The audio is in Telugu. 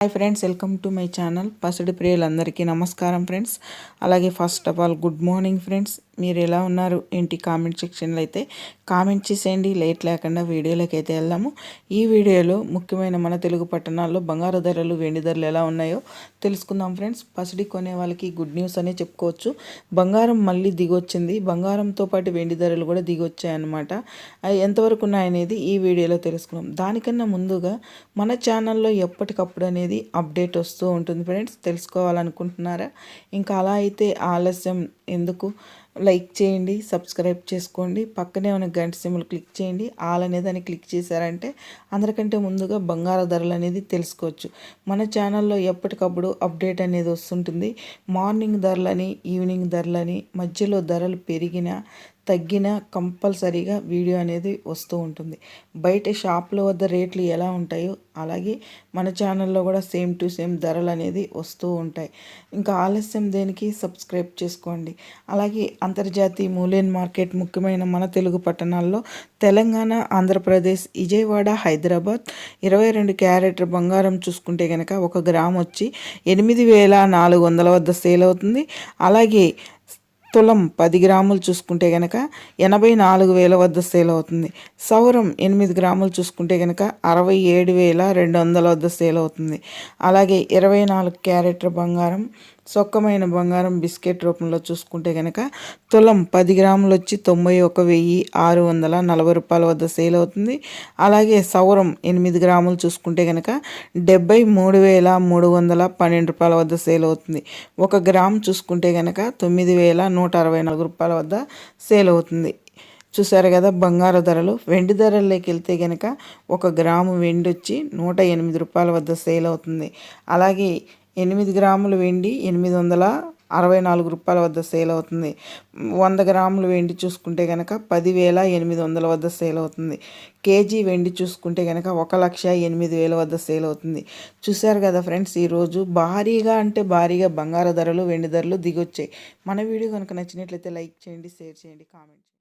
Hi friends welcome to my channel పసిడి ప్రియులందరికీ నమస్కారం ఫ్రెండ్స్ అలాగే first of all good morning friends మీరు ఎలా ఉన్నారు? ఏంటి కామెంట్ సెక్షన్లో అయితే కామెంట్ చేసేయండి. లేట్ లేకుండా వీడియోలోకి అయితే వెళ్దాము. ఈ వీడియోలో ముఖ్యమైన మన తెలుగు పట్టణాల్లో బంగారు ధరలు వెండి ధరలు ఎలా ఉన్నాయో తెలుసుకుందాం ఫ్రెండ్స్. పసిడి కొనే వాళ్ళకి గుడ్ న్యూస్ అనే చెప్పుకోవచ్చు. బంగారం మళ్ళీ దిగొచ్చింది. బంగారంతో పాటు వెండి ధరలు కూడా దిగొచ్చాయన్నమాట. అవి ఎంతవరకు ఉన్నాయనేది ఈ వీడియోలో తెలుసుకుందాం. దానికన్నా ముందుగా మన ఛానల్లో ఎప్పటికప్పుడు అనేది అప్డేట్ వస్తూ ఉంటుంది ఫ్రెండ్స్. తెలుసుకోవాలనుకుంటున్నారా? ఇంకా అలా అయితే ఆలస్యం ఎందుకు? లైక్ చేయండి సబ్స్క్రైబ్ చేసుకోండి. పక్కనే ఉన్న గంట సిమ్లు క్లిక్ చేయండి. ఆల్ అనే దాన్ని క్లిక్ చేశారంటే అందరికంటే ముందుగా బంగారు ధరలు అనేది తెలుసుకోవచ్చు. మన ఛానల్లో ఎప్పటికప్పుడు అప్డేట్ అనేది వస్తుంటుంది. మార్నింగ్ ధరలని ఈవినింగ్ ధరలని మధ్యలో ధరలు పెరిగిన తగ్గిన కంపల్సరీగా వీడియో అనేది వస్తూ ఉంటుంది. బయట షాప్ల వద్ద రేట్లు ఎలా ఉంటాయో అలాగే మన ఛానల్లో కూడా సేమ్ టు సేమ్ ధరలు అనేది వస్తూ ఉంటాయి. ఇంకా ఆలస్యం దేనికి సబ్స్క్రైబ్ చేసుకోండి. అలాగే అంతర్జాతీయ మూలేన్ మార్కెట్ ముఖ్యమైన మన తెలుగు పట్టణాల్లో తెలంగాణ ఆంధ్రప్రదేశ్ విజయవాడ హైదరాబాద్ ఇరవై రెండు క్యారెట్ బంగారం చూసుకుంటే కనుక ఒక గ్రామ్ వచ్చి ఎనిమిది వేల నాలుగు వందల వద్ద సేల్ అవుతుంది. అలాగే తులం పది గ్రాములు చూసుకుంటే కనుక ఎనభై నాలుగు వేల వద్ద సేల్ అవుతుంది. సౌరం ఎనిమిది గ్రాములు చూసుకుంటే కనుక అరవై ఏడు వేల రెండు వందల వద్ద సేల్ అవుతుంది. అలాగే ఇరవై నాలుగు క్యారెట్ల బంగారం సొక్కమైన బంగారం బిస్కెట్ రూపంలో చూసుకుంటే కనుక తులం పది గ్రాములు వచ్చి తొంభై ఒక వెయ్యి ఆరు వందల నలభై రూపాయల వద్ద సేల్ అవుతుంది. అలాగే సౌరం ఎనిమిది గ్రాములు చూసుకుంటే కనుక డెబ్బై మూడు వేల మూడు వందల పన్నెండు రూపాయల వద్ద సేల్ అవుతుంది. ఒక గ్రామ్ చూసుకుంటే కనుక తొమ్మిది వేల నూట అరవై నాలుగు రూపాయల వద్ద సేల్ అవుతుంది. చూసారు కదా బంగారు ధరలు. వెండి ధరల్లోకి వెళ్తే కనుక ఒక గ్రాము వెండి వచ్చి నూట ఎనిమిది రూపాయల వద్ద సేల్ అవుతుంది. అలాగే ఎనిమిది గ్రాములు వెండి ఎనిమిది వందల అరవై నాలుగు రూపాయల వద్ద సేల్ అవుతుంది. వంద గ్రాములు వెండి చూసుకుంటే కనుక పదివేల ఎనిమిది వందల వద్ద సేల్ అవుతుంది. కేజీ వెండి చూసుకుంటే కనుక ఒక లక్ష ఎనిమిది వేల వద్ద సేల్ అవుతుంది. చూశారు కదా ఫ్రెండ్స్ ఈరోజు భారీగా అంటే భారీగా బంగారు ధరలు వెండి ధరలు దిగొచ్చాయి. మన వీడియో కనుక నచ్చినట్లయితే లైక్ చేయండి షేర్ చేయండి కామెంట్